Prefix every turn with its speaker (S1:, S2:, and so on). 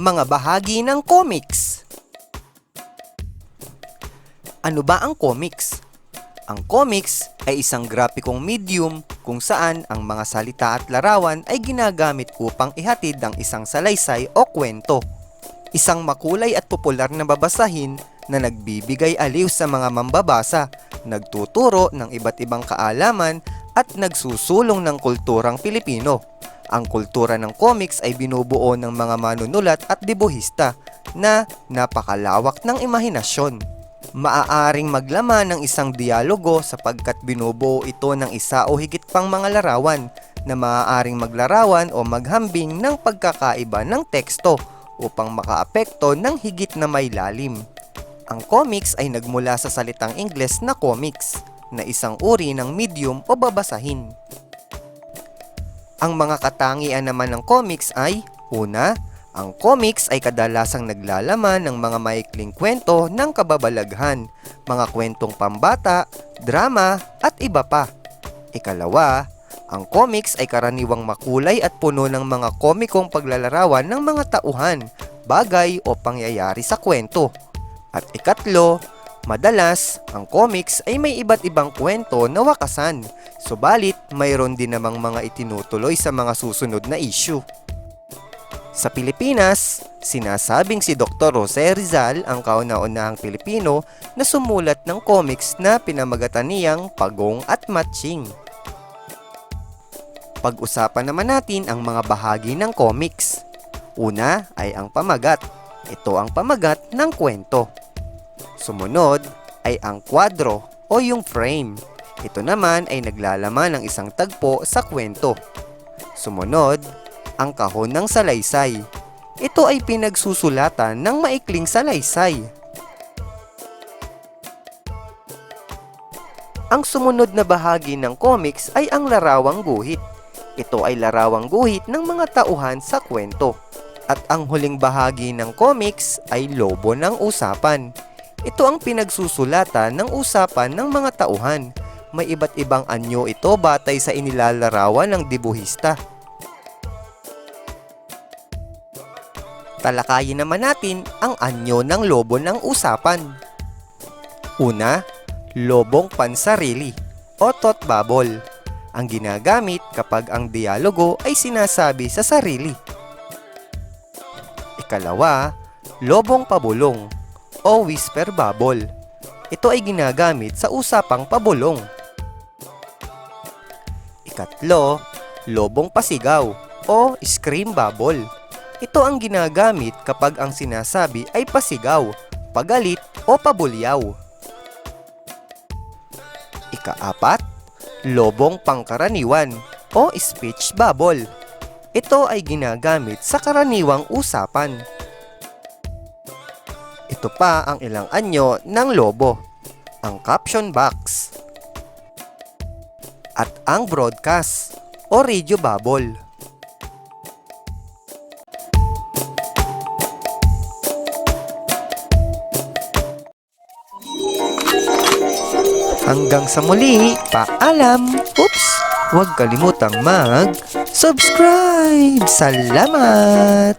S1: Mga bahagi ng comics. Ano ba ang comics? Ang comics ay isang grapikong medium kung saan ang mga salita at larawan ay ginagamit upang ihatid ang isang salaysay o kwento. Isang makulay at popular na babasahin na nagbibigay aliw sa mga mambabasa, nagtuturo ng iba't ibang kaalaman at nagsusulong ng kulturang Pilipino. Ang kultura ng comics ay binubuo ng mga manunulat at dibuhista na napakalawak ng imahinasyon. Maaaring maglaman ng isang dialogo sapagkat binubuo ito ng isa o higit pang mga larawan na maaaring maglarawan o maghambing ng pagkakaiba ng teksto upang makaapekto ng higit na may lalim. Ang comics ay nagmula sa salitang Ingles na comics na isang uri ng medium o babasahin. Ang mga katangian naman ng comics ay Una, ang comics ay kadalasang naglalaman ng mga maikling kwento ng kababalaghan, mga kwentong pambata, drama at iba pa. Ikalawa, ang comics ay karaniwang makulay at puno ng mga komikong paglalarawan ng mga tauhan, bagay o pangyayari sa kwento. At ikatlo, madalas ang comics ay may iba't ibang kwento na wakasan, subalit mayroon din namang mga itinutuloy sa mga susunod na issue. Sa Pilipinas, sinasabing si Dr. Jose Rizal ang kauna-unahang Pilipino na sumulat ng comics na pinamagatan niyang Pagong at Matching. Pag-usapan naman natin ang mga bahagi ng comics. Una ay ang pamagat. Ito ang pamagat ng kwento. Sumunod ay ang kwadro o yung frame. Ito naman ay naglalaman ng isang tagpo sa kwento. Sumunod, ang kahon ng salaysay. Ito ay pinagsusulatan ng maikling salaysay. Ang sumunod na bahagi ng comics ay ang larawang guhit. Ito ay larawang guhit ng mga tauhan sa kwento. At ang huling bahagi ng comics ay lobo ng usapan. Ito ang pinagsusulatan ng usapan ng mga tauhan. May iba't ibang anyo ito batay sa inilalarawan ng dibuhista. Talakayin naman natin ang anyo ng lobo ng usapan. Una, lobong pansarili o bubble. Ang ginagamit kapag ang dialogo ay sinasabi sa sarili. Ikalawa, lobong pabulong o whisper bubble. Ito ay ginagamit sa usapang pabulong. Ikatlo, lobong pasigaw o scream bubble. Ito ang ginagamit kapag ang sinasabi ay pasigaw, pagalit o pabulyaw. Ikaapat, lobong pangkaraniwan o speech bubble. Ito ay ginagamit sa karaniwang usapan. Ito pa ang ilang anyo ng lobo. Ang caption box. At ang broadcast o radio bubble. Hanggang sa muli, paalam! Oops! Huwag kalimutang mag-subscribe! Salamat!